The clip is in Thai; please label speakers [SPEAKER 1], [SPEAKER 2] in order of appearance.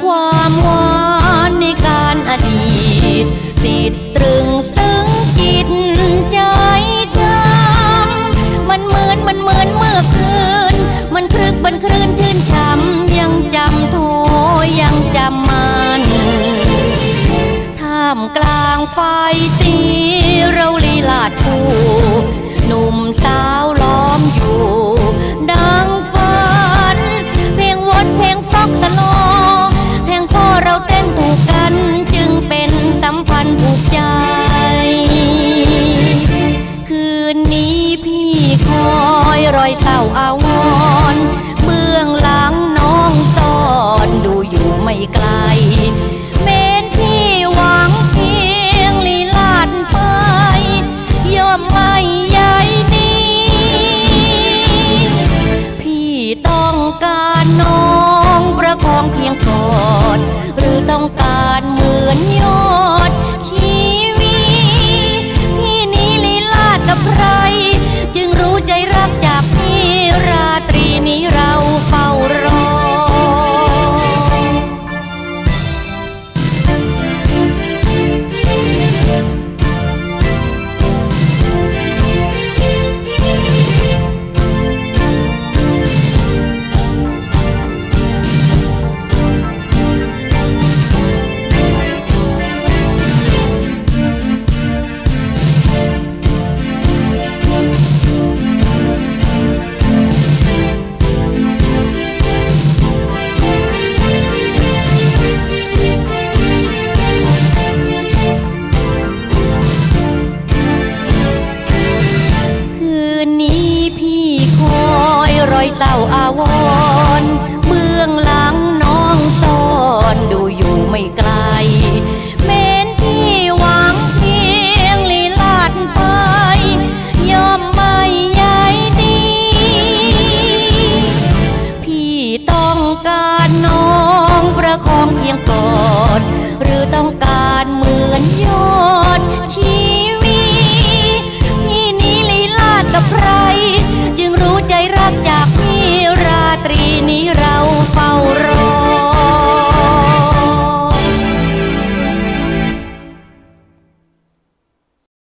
[SPEAKER 1] ความหวานในการอดีต ติดตรึงซึ้งจิตใจจำมันเหมือนมันเหมือนเมื่อคืน มันคลึกมันคลื่นชื่นช้ำยังจำโทยังจำมันท่ามกลางไฟสีเราลีลาด นี้พี่คอยรอยเศร้าเอา ศร้าอาวรเบื้องหลังน้องซ่อนดูอยู่ไม่ไกลเมนที่หวังเพียงลีลาดไปยอมไม่ใยดี พี่ต้องการน้องประคองเพียงกอดหรือต้องการเหมือนยอดชีวิตพี่นี้ลีลาดกับใคร จึงรู้ใจรักจากพี่ mirar.